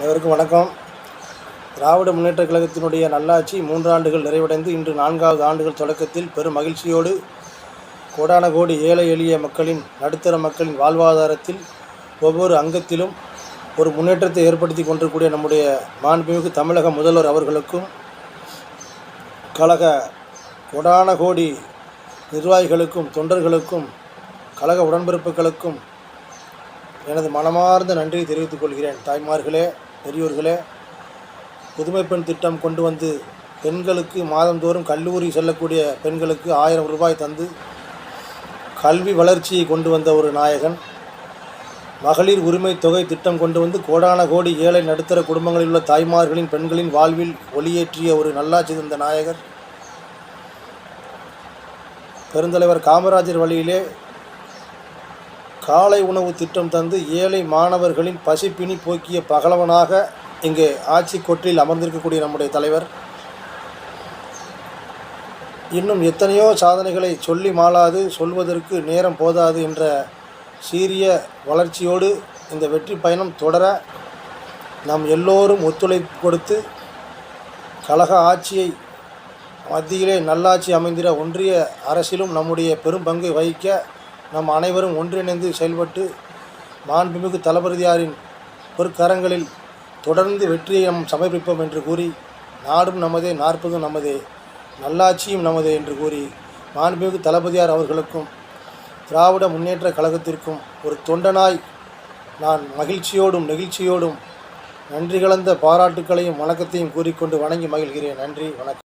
அனைவருக்கும் வணக்கம். திராவிட முன்னேற்றக் கழகத்தினுடைய நல்லாட்சி மூன்றாண்டுகள் நிறைவடைந்து இன்று நான்காவது ஆண்டுகள் தொடக்கத்தில் பெரும் மகிழ்ச்சியோடு கோடான கோடி ஏழை எளிய மக்களின் நடுத்தர மக்களின் வாழ்வாதாரத்தில் ஒவ்வொரு அங்கத்திலும் ஒரு முன்னேற்றத்தை ஏற்படுத்தி கொண்டிருக்கூடிய நம்முடைய மாண்புமிகு தமிழக முதல்வர் அவர்களுக்கும் கழக கோடான கோடி நிர்வாகிகளுக்கும் தொண்டர்களுக்கும் கழக உடன்பிறப்புகளுக்கும் எனது மனமார்ந்த நன்றியை தெரிவித்துக் கொள்கிறேன். தாய்மார்களே பெரியோர்களே புதுமை பெண் திட்டம் கொண்டு வந்து பெண்களுக்கு மாதந்தோறும் கல்லூரி செல்லக்கூடிய பெண்களுக்கு ஆயிரம் ரூபாய் தந்து கல்வி வளர்ச்சியை கொண்டு வந்த ஒரு நாயகன். மகளிர் உரிமை தொகை திட்டம் கொண்டு வந்து கோடான கோடி ஏழை நடுத்தர குடும்பங்களில் உள்ள தாய்மார்களின் பெண்களின் வாழ்வில் ஒளியேற்றிய ஒரு நல்லாட்சி தந்த நாயகர். பெருந்தலைவர் காமராஜர் வழியிலே காலை உணவு திட்டம் தந்து ஏழை மாணவர்களின் பசிப்பினி போக்கிய பகலவனாக இங்கே ஆட்சி கொற்றில் அமர்ந்திருக்கக்கூடிய நம்முடைய தலைவர். இன்னும் எத்தனையோ சாதனைகளை சொல்லி மாளாது சொல்வதற்கு நேரம் போதாது என்ற சீரிய வளர்ச்சியோடு இந்த வெற்றி பயணம் தொடர நாம் எல்லோரும் ஒத்துழைப்பு கொடுத்து கழக ஆட்சியை மத்தியிலே நல்லாட்சி அமைந்திட ஒன்றிய அரசிலும் நம்முடைய பெரும் பங்கு வகிக்க நம் அனைவரும் ஒன்றிணைந்து செயல்பட்டு மாண்புமிகு தளபதியாரின் பொற்கரங்களில் தொடர்ந்து வெற்றியை நாம் சமர்ப்பிப்போம் என்று கூறி நாடும் நமதே நாற்பதும் நமதே நல்லாட்சியும் நமதே என்று கூறி மாண்புமிகு தளபதியார் அவர்களுக்கும் திராவிட முன்னேற்ற கழகத்திற்கும் ஒரு தொண்டனாய் நான் மகிழ்ச்சியோடும் நெகிழ்ச்சியோடும் நன்றி கலந்த பாராட்டுக்களையும் வணக்கத்தையும் கூறிக்கொண்டு வணங்கி மகிழ்கிறேன். நன்றி வணக்கம்.